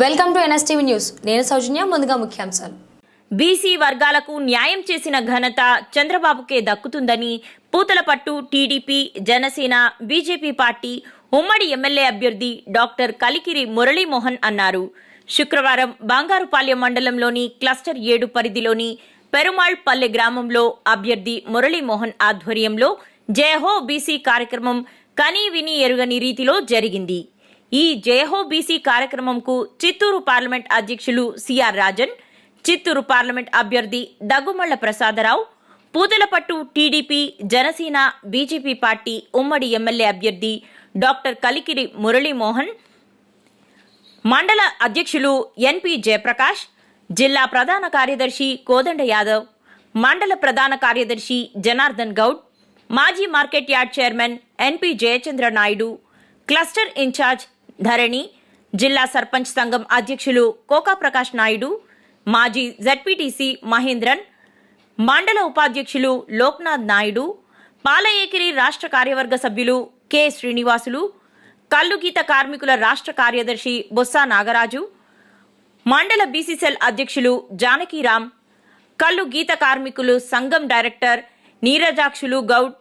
Welcome to NSTV news. నేను సౌజన్య ముందుగా ముఖ్యాంశాలు. బీసీ వర్గాలకు న్యాయం చేసిన ఘనత చంద్రబాబుకే దక్కుతుందని Puthalapattu TDP Janasena BJP party ఉమ్మడి ఎమ్మెల్యే అభ్యర్థి డాక్టర్ కలికిరి మురళీమోహన్ అన్నారు. శుక్రవారం బంగారుపాలెం మండలంలోని క్లస్టర్ ఏడు పరిధిలోని పెరుమాళ్ పల్లె గ్రామంలో అభ్యర్థి మురళీమోహన్ ఆధ్వర్యంలో జయహో బీసీ కార్యక్రమం కనీ విని ఎరుగని రీతిలో జరిగింది. ఈ జయహో బీసీ కార్యక్రమంకు చిత్తూరు పార్లమెంట్ అధ్యక్షులు సిఆర్ రాజన్ చిత్తూరు పార్లమెంట్ అభ్యర్థి Daggumalla Prasadarao Puthalapattu TDP Janasena BJP party ఉమ్మడి ఎమ్మెల్యే అభ్యర్థి డాక్టర్ కలికిరి మురళీమోహన్ మండల అధ్యక్షులు ఎన్పి జయప్రకాష్ జిల్లా ప్రధాన కార్యదర్శి కోదండ యాదవ్ మండల ప్రధాన కార్యదర్శి జనార్దన్ గౌడ్ మాజీ market yard chairman NP Jayachandra Naidu cluster incharge Dharani జిల్లా సర్పంచ్ సంఘం అధ్యక్షులు కోకా ప్రకాష్ నాయుడు మాజీ జడ్పీటీసీ మహేంద్రన్ మండల ఉపాధ్యక్షులు లోక్నాథ్ నాయుడు పాలయేకిరి రాష్ట్ర కార్యవర్గ సభ్యులు కె శ్రీనివాసులు కల్లు గీత కార్మికుల రాష్ట్ర కార్యదర్శి బొత్స నాగరాజు మండల బీసీసెల్ అధ్యక్షులు జానకీరామ్ కల్లు గీత కార్మికులు సంఘం డైరెక్టర్ నీరజాక్షులు గౌడ్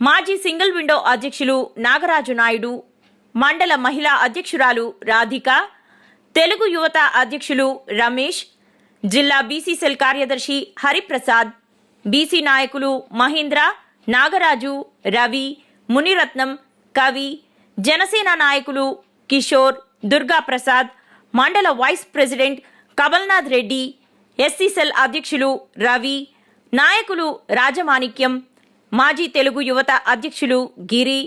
మాజీ సింగిల్ విండో అధ్యక్షులు నాగరాజు నాయుడు మండల మహిళా అధ్యక్షురాలు రాధిక తెలుగు యువత అధ్యక్షులు రమేష్ జిల్లా బీసీ సెల్ కార్యదర్శి హరిప్రసాద్ బీసీ నాయకులు మహేంద్ర నాగరాజు రవి మునిరత్నం కవి జనసేన నాయకులు Kishore Durga Prasad mandal vice president Kamalnath Reddy SC cell అధ్యక్షులు రవి నాయకులు రాజమాణిక్యం మాజీ తెలుగు యువత అధ్యక్షులు గిరి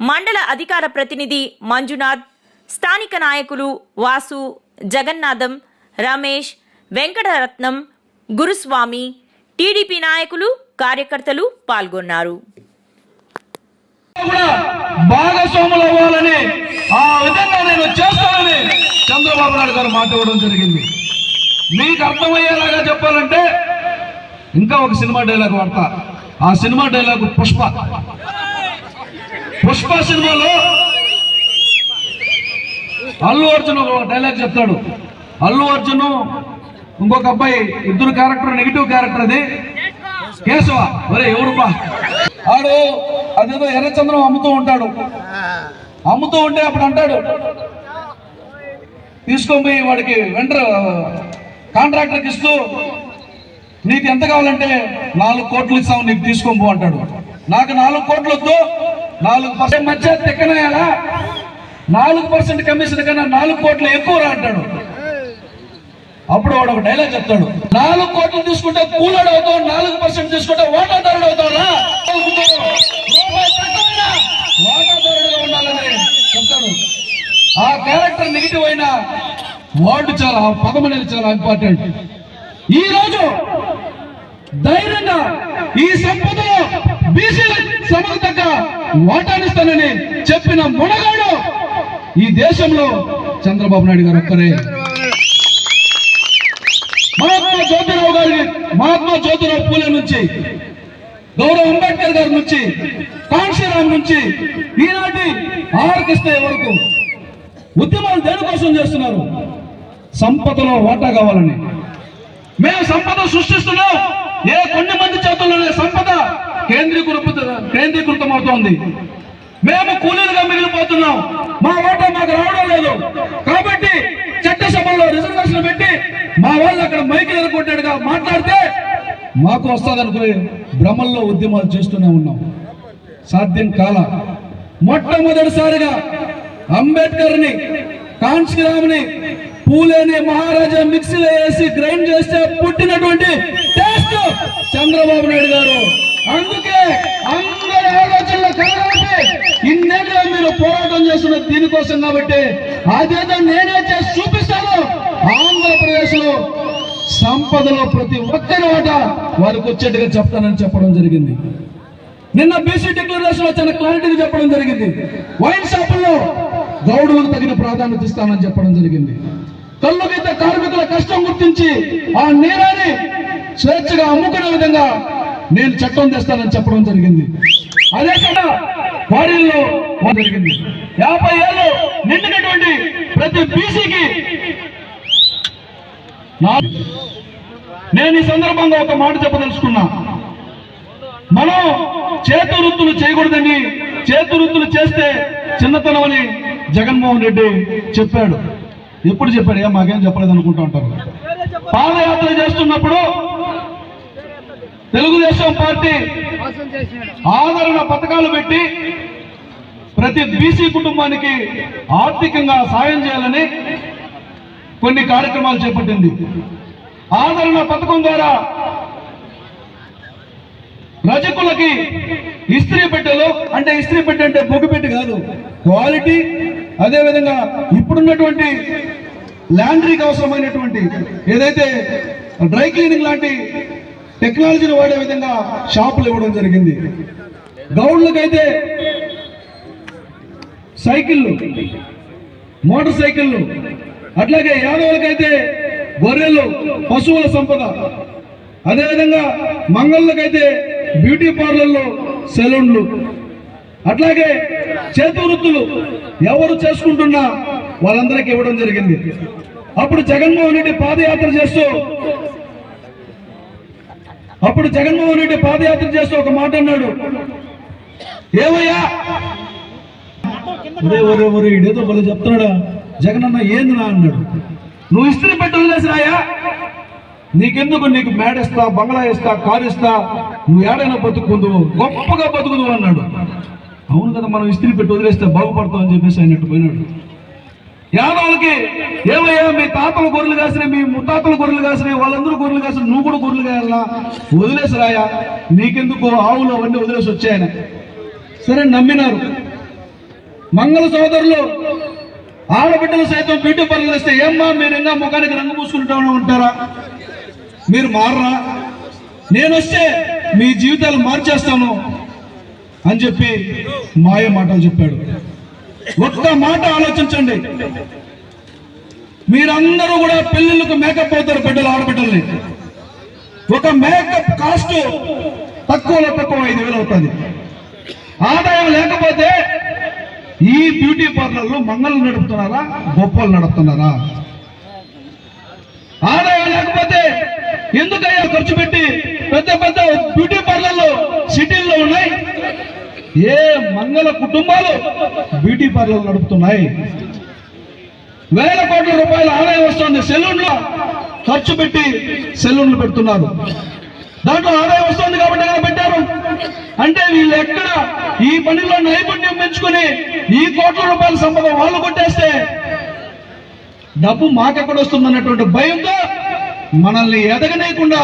మండల అధికార ప్రతినిధి మంజునాథ్ స్థానిక నాయకులు వాసు జగన్నాథం రమేష్ వెంకటరత్నం గురుస్వామి టీడీపీ నాయకులు కార్యకర్తలు పాల్గొన్నారు. భాగస్వాములు అవ్వాలని ఆ విధంగా నేను చేస్తానని చంద్రబాబు నాయుడు గారు మాట్లాడడం జరిగింది. మీకు అర్థమయ్యేలాగా చెప్పాలంటే ఇంకా ఒక సినిమా డైలాగ్ వాడతా. ఆ సినిమా డైలాగ్ పుష్ప. పుష్ప సినిమాలో అల్లు అర్జున్ ఒక డైలాగ్ చెప్తాడు. అల్లు అర్జున్ ఇంకొక అబ్బాయి ఇద్దరు క్యారెక్టర్ నెగిటివ్ క్యారెక్టర్ అది. కేశవ. ఒరే ఎవరుపా ఆడు అదేదో ఎర్రచంద్రం అమ్ముతూ ఉంటాడు. అమ్ముతూ ఉంటే అప్పుడు అంటాడు తీసుకొని పోయి వాడికి వెంటర్ కాంట్రాక్టర్కి ఇస్తూ నీకు ఎంత కావాలంటే నాలుగు కోట్లు ఇస్తావు నీకు తీసుకొని పో అంటాడు. నాకు నాలుగు కోట్లు వద్దు నాలుగు పర్సెంట్ మధ్య తెక్కనేయాలా? నాలుగు పర్సెంట్ కమిషన్ కన్నా నాలుగు కోట్లు ఎక్కువ రా అంటాడు. అప్పుడు వాడు ఒక డైలాగ్ చెప్తాడు. నాలుగు కోట్లు తీసుకుంటే కూలడు అవుతావు నాలుగు పర్సెంట్ తీసుకుంటే వాటాదారుడు అవుతావురా. రూపాయి ఉండాలని చెప్తాడు. ఆ క్యారెక్టర్ నెగిటివ్ అయినా వాడు చాలా ఆ పదం అనేది చాలా ఇంపార్టెంట్. ఈ రోజు ధైర్యంగా ఈ సంపదలో బీసీల సమగ్ర తగ్గ చెప్పిన మునగాడు ఈ దేశంలో చంద్రబాబు నాయుడు గారు ఒక్కరే. మహాత్మా జ్యోతిరావు గారి మహాత్మా జ్యోతిరావు పూలే నుంచి గౌరవ్ అంబేద్కర్ గారి నుంచి కాంశీరామ్ నుంచి ఈనాటి ఆర్ వరకు ఉద్యమాలు దేనికోసం చేస్తున్నారు? సంపదలో వాటా కావాలని. మేము సంపద సృష్టిస్తున్నాం. ఏ కొన్ని మంది చేతుల్లోనే సంపద? కేంద్రీకృత కేంద్రీకృతం అవుతోంది మేము కూలీలుగా మిగిలిపోతున్నాం. మా ఓట మాకు రావడం లేదు. కాబట్టి చట్టసభలో రిజర్వేషన్ పెట్టి మా వాళ్ళు అక్కడ మైకిల్ ఎదుర్కొంటాడుగా మాట్లాడితే మాకు వస్తుందనుకుని భ్రమల్లో ఉద్యమాలు చేస్తూనే ఉన్నాం. సాధ్యం కాల. మొట్టమొదటిసారిగా అంబేద్కర్ని కాన్సీరామ్ని పూలేని మహారాజా మిక్సీలో వేసి గ్రైండ్ చేస్తే పుట్టినటువంటి టేస్ట్ చంద్రబాబు నాయుడు గారు. అందుకే అందరి ఆలోచనలు కలగబట్టి ఇన్నేళ్ళు మీరు పోరాటం చేస్తున్న దీనికోసం కాబట్టి అదేదో నేనే చేసి చూపిస్తాను. ఆంధ్రప్రదేశ్లో సంపదలో ప్రతి ఒక్కరి వాట వారికి వచ్చేట్టుగా చెప్తానని చెప్పడం జరిగింది. నిన్న బీసీ డిక్లరేషన్లో చాలా క్లారిటీగా చెప్పడం జరిగింది. వైన్ షాపుల్లో గౌడులకు తగిన ప్రాధాన్యత ఇస్తానని చెప్పడం జరిగింది. కళ్ళు కార్మికుల కష్టం గుర్తించి ఆ నీరాన్ని స్వేచ్ఛగా అమ్ముకునే విధంగా నేను చట్టం తెస్తానని చెప్పడం జరిగింది. అదే కదా వారిలో జరిగింది. యాభై ఏళ్ళు నిండినటువంటి ప్రతి బీసీకి నేను ఈ సందర్భంగా ఒక మాట చెప్పదలుచుకున్నా. మనం చేతు వృత్తులు చేయకూడదని చేతు వృత్తులు చేస్తే చిన్నతనం అని జగన్మోహన్ రెడ్డి చెప్పాడు. ఎప్పుడు చెప్పాడు? ఏ మాకేం చెప్పలేదు అనుకుంటూ ఉంటారు. పాదయాత్ర చేస్తున్నప్పుడు తెలుగుదేశం పార్టీ ఆదరణ పథకాలు పెట్టి ప్రతి బీసీ కుటుంబానికి ఆర్థికంగా సాయం చేయాలని కొన్ని కార్యక్రమాలు చేపట్టింది. ఆదరణ పథకం ద్వారా రజకులకి ఇస్త్రీ పెట్టెలు అంటే ఇస్త్రీ పెట్టె అంటే బొగ్గు పెట్టి కాదు క్వాలిటీ అదేవిధంగా ఇప్పుడున్నటువంటి ల్యాండ్రీకి అవసరమైనటువంటి ఏదైతే డ్రై క్లీనింగ్ లాంటి టెక్నాలజీని వాడే విధంగా షాపులు ఇవ్వడం జరిగింది. గౌడ్లకైతే సైకిళ్ళు మోటార్ సైకిళ్ళు అట్లాగే యాదవులకైతే గొర్రెలు పశువుల సంపద. అదేవిధంగా మంగళ్ళకైతే బ్యూటీ పార్లర్లు సెలూన్లు. అట్లాగే చేతి వృత్తులు ఎవరు చేసుకుంటున్నా వాళ్ళందరికీ ఇవ్వడం జరిగింది. అప్పుడు జగన్మోహన్ రెడ్డి పాదయాత్ర చేస్తూ అప్పుడు జగన్మోహన్ రెడ్డి పాదయాత్ర చేస్తూ ఒక మాట అన్నాడు. ఏమయ్యా? ఒరే ఒరే ఒరే ఇడేదో చెప్తున్నాడా? జగన్ అన్న ఏంది నా అన్నాడు. నువ్వు ఇస్త్రీ పెట్టి వదిలేసిరాయా? నీకెందుకు నీకు మేడ ఇస్తా బంగ్లా ఇస్తా కారు ఇస్తా నువ్వు ఏడైనా బతుకుందువు గొప్పగా బతుకుదు అన్నాడు. అవును కదా మనం ఇస్త్రీ పెట్టి వదిలేస్తే బాగుపడతావు అని చెప్పేసి అయినట్టు పోయినాడు. యాదవులకి ఏమయ్యా మీ తాతలు గొర్రెలు కాసినాయి మీ ముత్తాతలు గొర్రెలు కాసినాయి వాళ్ళందరూ గొర్రెలు కాసిన నువ్వు కూడా గొర్రెలు కాయాలా? వదిలేసి రాయా నీకెందుకు ఆవులు అవన్నీ వదిలేసి వచ్చాయన? సరే నమ్మినారు. మంగళ సోదరులు ఆడబిడ్డలు సైతం బ్యూటీ పార్లర్ ఇస్తే ఏమ్మా మీరు ఇంకా ముఖానికి రంగు పూసుకుంటా ఉంటారా? మీరు మారరా? నేను వస్తే మీ జీవితాలు మార్చేస్తాను అని చెప్పి మాయ మాటలు చెప్పాడు. ఒక్క మాట ఆలోచించండి. మీరందరూ కూడా పెళ్ళిళ్ళకు మేకప్ అవుతారు బిడ్డలు ఆడబిడ్డల్ని. ఒక మేకప్ కాస్ట్ తక్కువలో తక్కువ ఐదు వేలు అవుతుంది. ఆదాయం లేకపోతే ఈ బ్యూటీ పార్లర్లు మంగళం నడుపుతున్నారా గొప్పలు నడుపుతున్నారా? ఆదాయం లేకపోతే ఎందుకయ్యా ఖర్చు పెట్టి పెద్ద పెద్ద బ్యూటీ పార్లర్లు సిటీల్లో ఉన్నాయి? ఏ మంగళ కుటుంబాలు బ్యూటీ పార్లర్ నడుపుతున్నాయి? వేల కోట్ల రూపాయల ఆదాయం వస్తుంది సెలూన్లో. ఖర్చు పెట్టి సెలూన్లు పెడుతున్నారు. దాంట్లో ఆదాయం వస్తుంది కాబట్టి కదా పెట్టారు? అంటే వీళ్ళు ఎక్కడ ఈ పనిలో నైపుణ్యం పెంచుకుని ఈ కోట్ల రూపాయల సంపద వాళ్ళు కొట్టేస్తే డబ్బు మాకెక్కడ వస్తుంది అన్నటువంటి భయంతో మనల్ని ఎదగనేయకుండా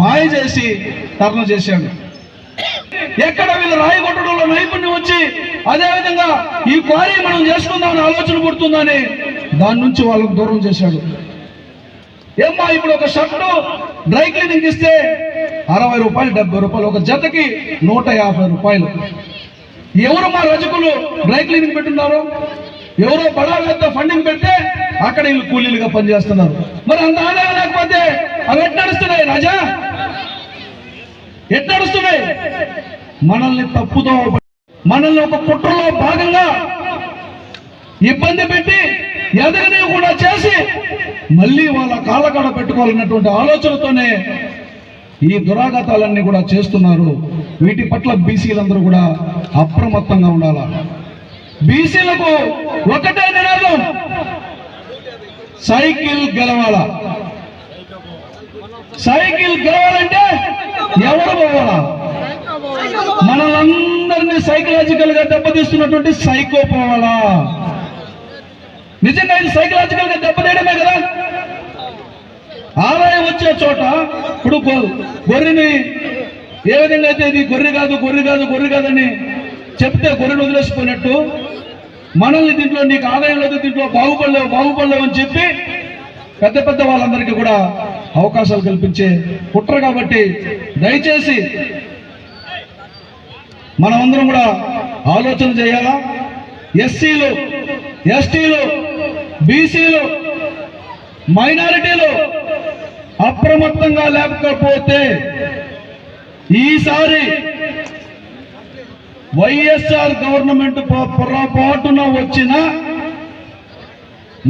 మాయ చేసి తరణ చేశాడు. ఎక్కడ వీళ్ళు రాయి కొట్టడంలో నైపుణ్యం వచ్చి అదేవిధంగా ఈ క్వారీ మనం చేసుకుందామని ఆలోచన పుడుతుందని దాని నుంచి వాళ్ళకు దూరం చేశాడు. ఏమ్మా ఇప్పుడు ఒక షర్టు డ్రై క్లీనింగ్ ఇస్తే అరవై రూపాయలు డెబ్బై రూపాయలు ఒక జతకి నూట యాభై రూపాయలు. ఎవరు మా రజకులు డ్రై క్లీనింగ్ పెట్టున్నారు? ఎవరో బడా పెద్ద ఫండింగ్ పెడితే అక్కడ వీళ్ళు కూలీలుగా పనిచేస్తున్నారు. మరి అంత ఆదాయం లేకపోతే అవి ఎట్లా నడుస్తున్నాయి రాజా? ఎట్లా నడుస్తున్నాయి? మనల్ని తప్పుతో మనల్ని ఒక కుట్రలో భాగంగా ఇబ్బంది పెట్టి ఎదగని కూడా చేసి మళ్ళీ వాళ్ళ కాళ్ళకాడ పెట్టుకోవాలన్నటువంటి ఆలోచనతోనే ఈ దురాఘాతాలన్నీ కూడా చేస్తున్నారు. వీటి పట్ల బీసీలందరూ కూడా అప్రమత్తంగా ఉండాల? బీసీలకు ఒకటే నినాదం సైకిల్ గెలవాల. సైకిల్ గెలవాలంటే ఎవరు పోవాలా? మనలందరినీ సైకలాజికల్గా దెబ్బతీస్తున్నటువంటి సైకో పోవాలా. నిజంగా ఇది సైకలాజికల్గా దెబ్బతీయడమే కదా? ఆదాయం వచ్చే చోట ఇప్పుడు గొర్రెని ఏ విధంగా అయితే ఇది గొర్రె కాదు గొర్రె కాదు గొర్రె కాదని చెప్తే గొర్రెను వదిలేసిపోయినట్టు మనల్ని దీంట్లో నీకు ఆదాయం లేదు దీంట్లో బాగుపడలేవు బాగుపడలేవు అని చెప్పి పెద్ద పెద్ద వాళ్ళందరికీ కూడా అవకాశాలు కల్పించే కుట్ర కాబట్టి దయచేసి మనమందరం కూడా ఆలోచన చేయాలా? ఎస్సీలు ఎస్టీలు బీసీలు మైనారిటీలు అప్రమత్తంగా లేకపోతే ఈసారి వైఎస్ఆర్ గవర్నమెంట్ పొరపాటున వచ్చిన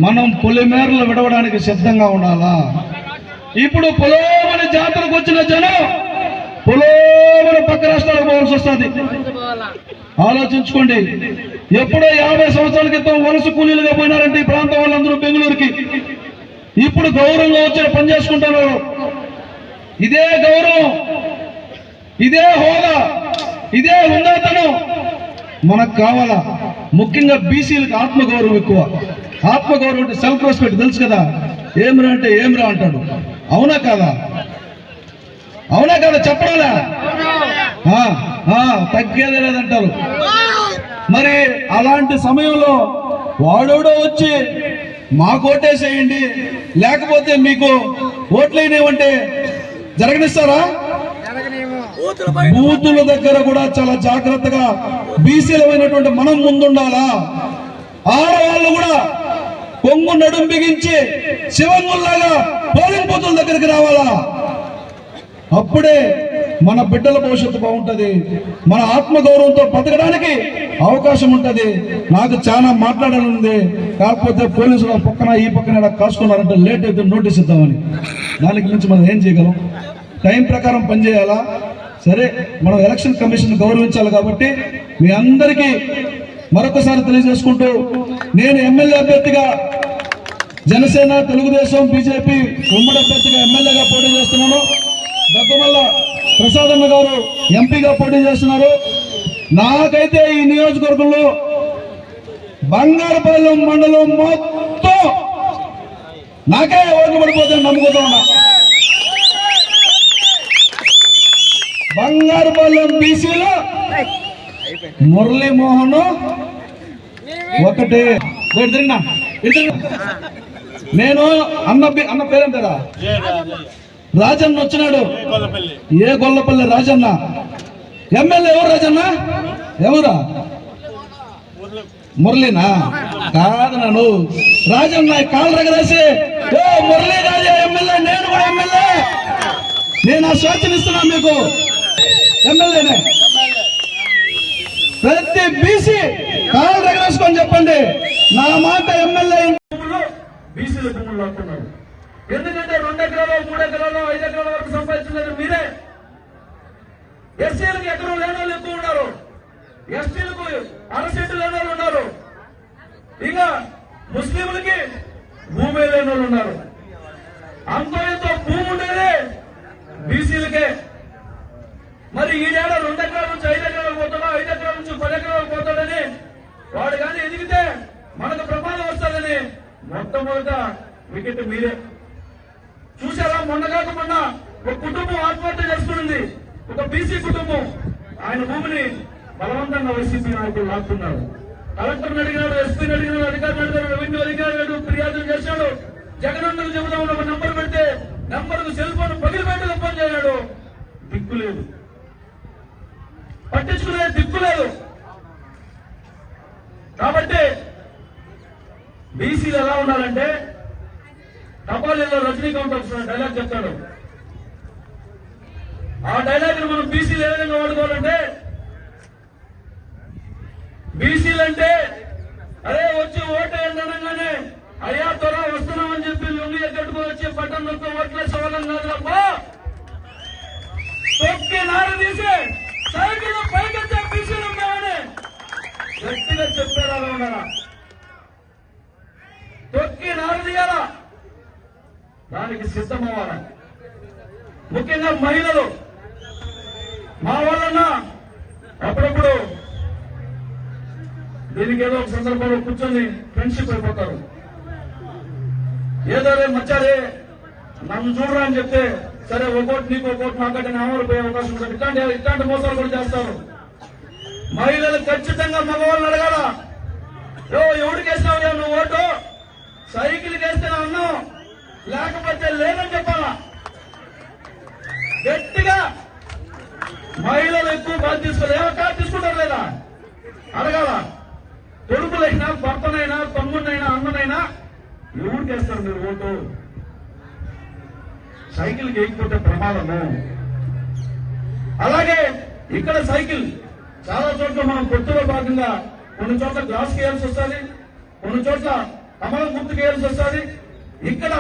మనం పులిమేరలు విడవడానికి సిద్ధంగా ఉండాలా? ఇప్పుడు పొలోమని జాతరకు వచ్చిన జనం మనం పక్క రాష్ట్రాలకు పోవాల్సి వస్తుంది. ఆలోచించుకోండి. ఎప్పుడో యాభై సంవత్సరాల క్రితం వలస కూలీలుగా పోయినారంటే ఈ ప్రాంతం వాళ్ళందరూ బెంగళూరుకి. ఇప్పుడు గౌరవంగా వచ్చారు పని చేసుకుంటున్నారు ఇదే గౌరవం. ఇదే హోదా. ఇదే ఉన్నతనం మనకు కావాలా? ముఖ్యంగా బీసీలకు ఆత్మగౌరవం ఎక్కువ. ఆత్మగౌరవం అంటే సెల్ఫ్ రెస్పెక్ట్ తెలుసు కదా? ఏమిరా అంటే ఏమిరా అంటాడు. అవునా కాదా? అవునా కదా చెప్పడాలా ఆ, ఆ, తగ్గేదే లేదంటారు. మరి అలాంటి సమయంలో వాడోడో వచ్చి మాకు ఓటేసేయండి లేకపోతే మీకు ఓట్లేనివంటే జరగనిస్తారా? బూతుల దగ్గర కూడా చాలా జాగ్రత్తగా బీసీలమైనటువంటి మనం ముందుండాలా? ఆడవాళ్ళు కూడా కొంగు నడుం బిగించి శివంగుల్లాగా పోలింగ్ బూతుల దగ్గరికి రావాలా? అప్పుడే మన బిడ్డల భవిష్యత్తు బాగుంటుంది. మన ఆత్మగౌరవంతో బతకడానికి అవకాశం ఉంటుంది. నాకు చాలా మాట్లాడాలని ఉంది కాకపోతే పోలీసులు పక్కన ఈ పక్కన కాసుకున్నారంటే లేట్ అయితే నోటీస్ ఇద్దామని. దానికి మించి మనం ఏం చేయగలం? టైం ప్రకారం పనిచేయాలా సరే మనం ఎలక్షన్ కమిషన్ గౌరవించాలి కాబట్టి మీ అందరికీ మరొకసారి తెలియజేసుకుంటూ నేను ఎమ్మెల్యే అభ్యర్థిగా జనసేన తెలుగుదేశం బీజేపీ ఉమ్మడి అభ్యర్థిగా ఎమ్మెల్యేగా పోటీ చేస్తున్నాను. దగ్గమల్ల ప్రసాదన్న గారు ఎంపీగా పోటీ చేస్తున్నారు. నాకైతే ఈ నియోజకవర్గంలో బంగారపాలెం మండలం మొత్తం నాకే ఓట్లు పడిపోతాయని నమ్ముకుంటా ఉన్నా. బంగారపాలెం బీసీలో మురళీమోహన్ ఒకటే. తిరిగినా, నేను అన్న పే- అన్న పేరేం కదా రాజన్న వచ్చినాడు. ఏ గొల్లపల్లి రాజన్న? ఎమ్మెల్యే ఎవరు రాజన్న? ఎవరా? మురళీనా? కాదు నన్ను రాజన్న కాలు రగదేసి ఓ మురళీ రాజా ఎమ్మెల్యే నేను కూడా ఎమ్మెల్యే. నేను ఆ స్వేచ్ఛనిస్తున్నా మీకు. ఎమ్మెల్యేనే. ప్రతి బీసీ కాలు రగరేసుకొని చెప్పండి. నా మాట ఎమ్మెల్యే బీసీల భూములు ఎందుకంటే రెండు ఎకరాలు మూడు ఎకరాలు ఐదు ఎకరాల వరకు సంపాదించినది మీరే. ఎస్సీలకు ఎకరం లేని వాళ్ళు ఎక్కువ ఉన్నారు. ఎస్టీలకు అరసెట్టు లేని వాళ్ళు ఉన్నారు. ఇంకా ముస్లింలకి భూమి లేని వాళ్ళు ఉన్నారు. అంతో ఎంతో భూమి ఉండేదే బీసీలకే. మరి ఈడేడ రెండు ఎకరాల నుంచి ఐదు ఎకరాలకు పోతాడో ఐదు ఎకరాల నుంచి పది ఎకరాలకు పోతాడని వాడు కానీ ఎదిగితే మనకు ప్రమాదం వస్తుందని మొట్టమొదట వికెట్ మీరే. మొన్న ఒక కుటుంబం ఆత్మహత్య చేసుకుంది ఒక బీసీ కుటుంబం. ఆయన భూమిని బలవంతంగా వైసీపీ నాయకులు లాక్కున్నారు. కలెక్టర్ని అడిగినాడు ఎస్పీని అడిగినాడు అధికారులు అడిగారు రెవెన్యూ అధికారులు ఫిర్యాదులు చేశాడు. జగనన్నకు చెబుదాం ఒక నంబర్ పెడితే నెంబర్కు సెల్ ఫోన్ పగిలిపెట్టి ఫోన్ చేయడాడు దిక్కు లేదు. పట్టించుకునే దిక్కు లేదు. కాబట్టి బీసీలు ఎలా ఉండాలంటే తపాలీలో రజనీకాంత్ వస్తున్న డైలాగ్ చెప్తాడు. ఆ డైలాగ్ మనం బీసీలు ఏ విధంగా వాడుకోవాలంటే బీసీలు అంటే అరే వచ్చి ఓటు అనగానే అయ్యా త్వర వస్తున్నామని చెప్పి లుంగి కట్టుకొని వచ్చి పట్టణం నొక్కి ఓట్లే సవాలం కాదు తప్ప తొక్కి నాడు తీసి సైకిల్ పైకెత్తే బీసీలు ఉన్నామని గట్టిగా చెప్పారు అలా ఉండాలా తొక్కి నారు తీయాలా దానికి సిద్ధమవ్వాలి. ముఖ్యంగా మహిళలు. మా వాళ్ళన్నా అప్పుడప్పుడు దీనికి ఏదో ఒక సందర్భంలో కూర్చొని ఫ్రెండ్షిప్ అయిపోతారు. ఏదో రే మచ్చారే నన్ను చూడరా అని చెప్తే సరే ఒకటి నీకు ఒకటి నాకంటే నేను పోయే అవకాశం ఉంటుంది. ఇట్లాంటి ఇట్లాంటి మోసాలు కూడా చేస్తారు. మహిళలు ఖచ్చితంగా మగవాళ్ళని అడగాల. ఎవడికి ఎవరికి వేసినావు నువ్వు ఓటు? సైకిల్ వేస్తే అన్నావు లేకపోతే లేదని చెప్పాలా? గట్టిగా మహిళలు ఎక్కువ బాధ తీసుకోలేదు ఏమో కాదు తీసుకుంటారు లేదా? అడగాల? కొడుకులైనా భర్తనైనా తమ్ముడినైనా అన్ననైనా ఎవరికి వేస్తారు మీరు ఓటు? సైకిల్ వేయకపోతే ప్రమాదము. అలాగే ఇక్కడ సైకిల్ చాలా చోట్ల మనం పొత్తులో భాగంగా కొన్ని చోట్ల గ్లాస్ వేయాల్సి వస్తుంది కొన్ని చోట్ల కమలం గుర్తు గేయాల్సి వస్తుంది. ఇక్కడ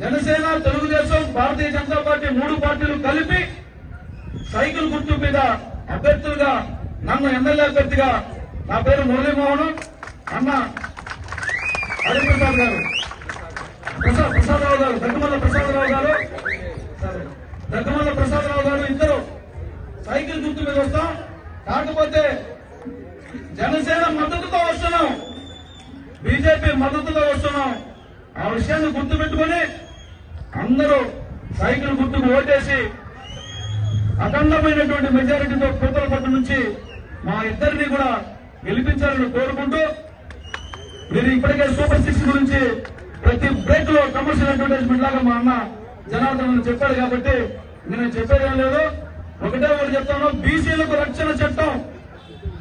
జనసేన తెలుగుదేశం భారతీయ జనతా పార్టీ మూడు పార్టీలు కలిపి సైకిల్ గుర్తు మీద అభ్యర్థులుగా నన్ను ఎమ్మెల్యే అభ్యర్థిగా నా పేరు మురళీమోహన్ అన్న హరిప్రసాద్ గారు. ప్రసాద్ ప్రసాదరావు గారు దగ్గమల్ల ప్రసాదరావు గారు. దగ్గమల్ల ప్రసాదరావు గారు ఇద్దరు సైకిల్ గుర్తు మీద వస్తాం. కాకపోతే జనసేన మద్దతుతో వస్తున్నాం. బీజేపీ మద్దతుతో వస్తున్నాం. ఆ విషయాన్ని గుర్తుపెట్టుకొని అందరూ సైకిల్ గుర్తుకు ఓటేసి అఖండమైనటువంటి మెజారిటీతో పట్టు నుంచి మా ఇద్దరిని కూడా గెలిపించాలని కోరుకుంటూ మీరు ఇప్పటికే సూపర్ సిక్స్ గురించి ప్రతి బ్రేక్లో కమర్షియల్ అడ్వర్టైజ్మెంట్ లాగా మా అన్న జనార్దన్ చెప్పాడు కాబట్టి నేను చెప్పేదేం లేదు. ఒకటే ఒకటి చెప్తాను. బీసీలకు రక్షణ చట్టం.